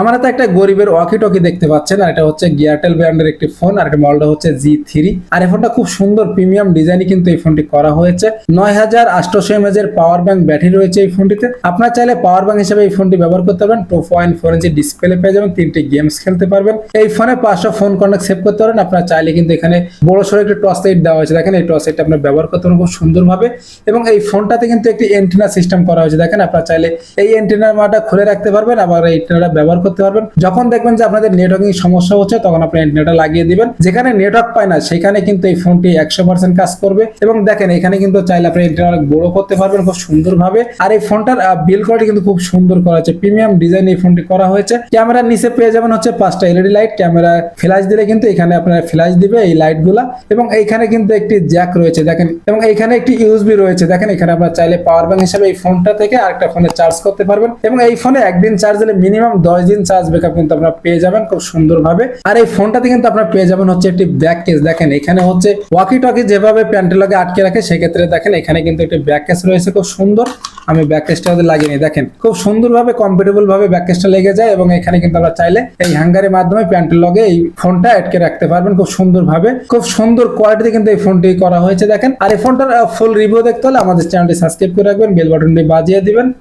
আমার তো একটা গরিবের ওয়াকি টকি দেখতে পাচ্ছেন, আর এটা হচ্ছে গিয়ারটেল ব্র্যান্ডের একটি ফোন আর এটা মডেলটা হচ্ছে জি থ্রি আর এই ফোনটা খুব সুন্দর প্রিমিয়াম ডিজাইনে কিন্তু এই ফোনটি করা হয়েছে। নয় হাজার আটশোশো এমএজ এর পাওয়ার ব্যাংক ব্যাটারি রয়েছে এই ফোনটিতে আপনার চাইলে পাওয়ার ব্যাংক হিসেবে এই ফোনটি ব্যবহার করতে পারবেন two point four inch display পেয়ে যাবেন, তিনটি গেমস খেলতে পারবেন। এই ফোনে পাঁচশো ফোন কন্ট্যাক্ট সেভ করতে পারেন। আপনার চাইলে কিন্তু এখানে বড় সড়ো একটি টস লাইট দেওয়া হয়েছে। দেখেন, এই টস লাইটটা আপনার ব্যবহার করতে পারেন খুব সুন্দরভাবে। এবং এই ফোনটাতে কিন্তু একটি এন্টিনা সিস্টেম করা হয়েছে। দেখেন, আপনার চাইলে এই এন্টিনার মাটা খুলে রাখতে পারবেন। আবার এই এন্টিনাটা ব্যবহার করতে পারবেন। যখন দেখবেন যে আপনাদের নেটওয়ার্কিং সমস্যা হচ্ছে, তখন আপনি এন্টিনাটা লাগিয়ে দিবেন। যেখানে নেটওয়ার্ক পায় না, সেখানে কিন্তু এই ফোনটি একশো পার্সেন্ট কাজ করবে। এবং দেখেন, এখানে কিন্তু চাইলে আপনি অনেক বড় করতে পারবেন খুব সুন্দরভাবে। আর এই ফোনটার বিল কোয়ালিটি কিন্তু খুব সুন্দর করা হয়েছে। প্রিমিয়াম ডিজাইন এই ফোনটি করা হয়েছে। ক্যামেরার নিচে পেয়ে যাবেন হচ্ছে পাঁচটা এলইডি লাইট ক্যামেরা ফ্ল্যাশ দিলে কিন্তু এখানে আপনার ফ্ল্যাশ দিবে এই লাইটগুলা। এবং এইখানে কিন্তু একটি জ্যাক রয়েছে, দেখেন। এবং এইখানে একটি ইউএসবি রয়েছে, দেখেন। এখানে আপনার চাইলে পাওয়ার ব্যাংক হিসেবে এই ফোনটা থেকে আরেকটা ফোনে চার্জ করতে পারবেন। এবং এই ফোনে একদিন চার্জ দিলে মিনিমাম দশ দিন চার্জ ব্যাকআপ কিন্তু আপনারা পেয়ে যাবেন খুব সুন্দরভাবে। আর এই ফোনটাতে কিন্তু আপনারা পেয়ে যাবেন হচ্ছে একটি ব্যাক কেস দেখেন, এখানে হচ্ছে ওয়াকি টকি যেভাবে প্যান্টের লগে আটকে রাখে, সেক্ষেত্রে দেখেন, এখানে কিন্তু একটি ব্যাক কেস রয়েছে, খুব সুন্দর। আমি ব্যাক কেসটা লাগিয়ে নিই, দেখেন, খুব সুন্দরভাবে কমফোর্টেবল ভাবে ব্যাক কেসটা লেগে যায় এবং এখানে কিন্তু আমরা চাইলে এই হ্যাঙ্গারের মাধ্যমে প্যান্টের লগে এই ফোনটা আটকে রাখতে পারবেন খুব সুন্দরভাবে। খুব সুন্দর কোয়ালিটি কিন্তু এই ফোনটি করা হয়েছে, দেখেন। আর এই ফোনটার ফুল রিভিউ দেখতে হলে আমাদের চ্যানেলটি সাবস্ক্রাইব করে রাখবেন বেল বাটনটি বাজিয়ে দিবেন।